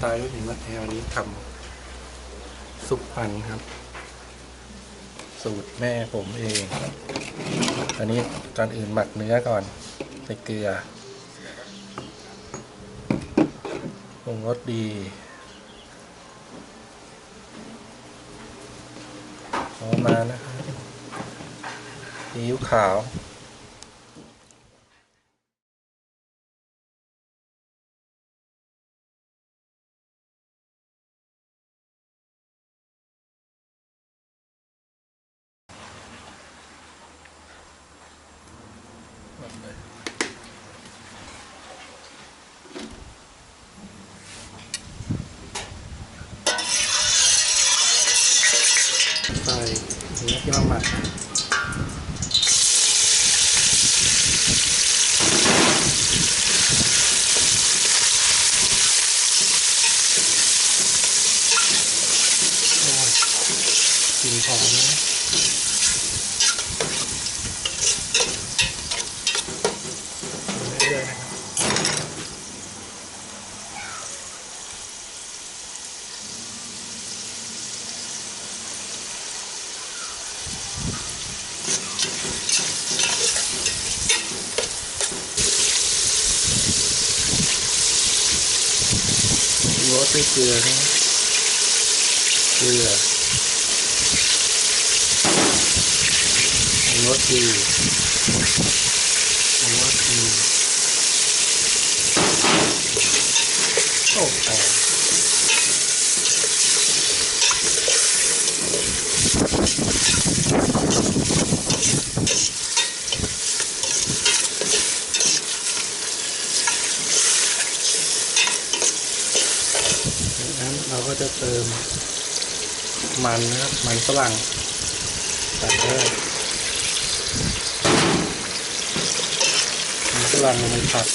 ไตล์ไม่ถึงมัดแทวันนี้ทำซุปปันครับ สูตรแม่ผมเอง อันนี้ก่อนอื่นหมักเนื้อก่อน ใส่เกลือปรุงรสดีเอามานะครับซีอิ๊วขาว ที่เราหมักกลิ่นหอมนะเรื่อยๆนะครับ รสด้วยเกลือนะเกลือรสดีรสดีโอ้โหจากนั้นเราก็ จะเติม มันนะครับมันฝรั่งใส่เลยมันฝรั่งมันผัด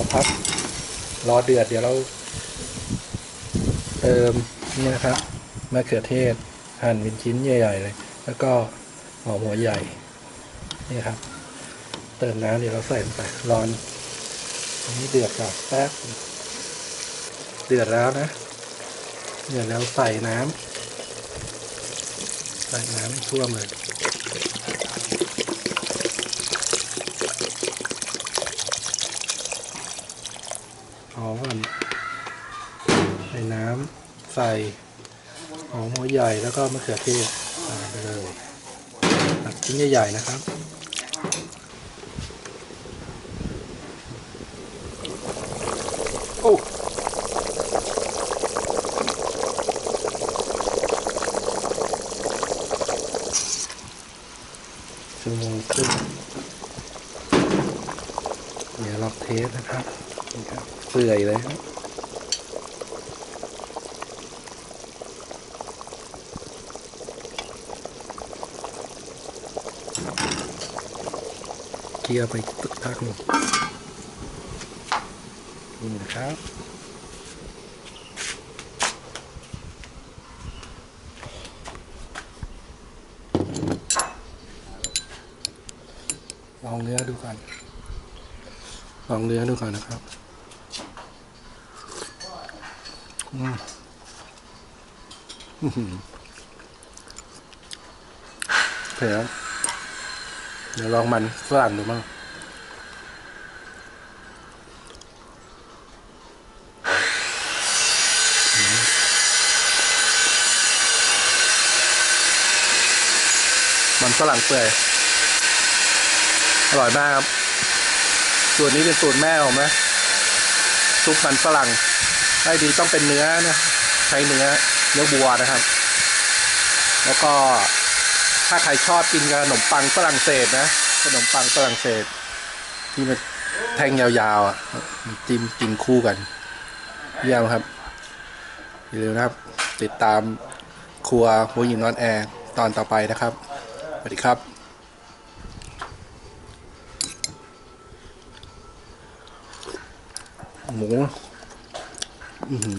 เราพักรอเดือดเดี๋ยวเรา เติมนี่นะครับมะเขือเทศหั่นเป็นชิ้นใหญ่ๆเลย แล้วก็หอมหัวใหญ่นี่ครับ เติมน้ำเดี๋ยวเราใส่ลงไปร้อนอันนี้เดือดก่อนแป๊บเดือดแล้วนะเดือดแล้วใส่น้ำใส่น้ำให้ท่วมเลย อมก่อนใส่น้ำใส่หอมหัวใหญ่แล้วก็มะเขือเทศใส่ไปเลยตัดชิ้นใหญ่ๆนะครับโอ้ชั่วโมงครึ่งเดี๋ยวเราเทสนะครับนี่ครับ เปื่อยเลยครับเกียร์ไปตึกทักหนึ่งนี่นะครับลองเนื้อดูก่อน ลองเนื้อดูก่อนนะครับอืมเผ็ดเดี๋ยวลองมันฝรั่งดูบ้งมมันฝรั่งเปื่อยอร่อยมากครับ สูตรนี้เป็นสูตรแม่ผมนะซุปมันฝรั่งได้ดีต้องเป็นเนื้อนะใช้เนื้อเนื้อวัวนะครับ แล้วก็ถ้าใครชอบกินขนมปังฝรั่งเศสนะขนมปังฝรั่งเศส ที่มันแท่งยาวๆอะจิ้มกินคู่กันเยี่ยมครับอย่าลืมนะครับ ติดตามครัวหัวหญิงนอนแอร์ตอนต่อไปนะครับสวัสดีครับ หมูอือหือ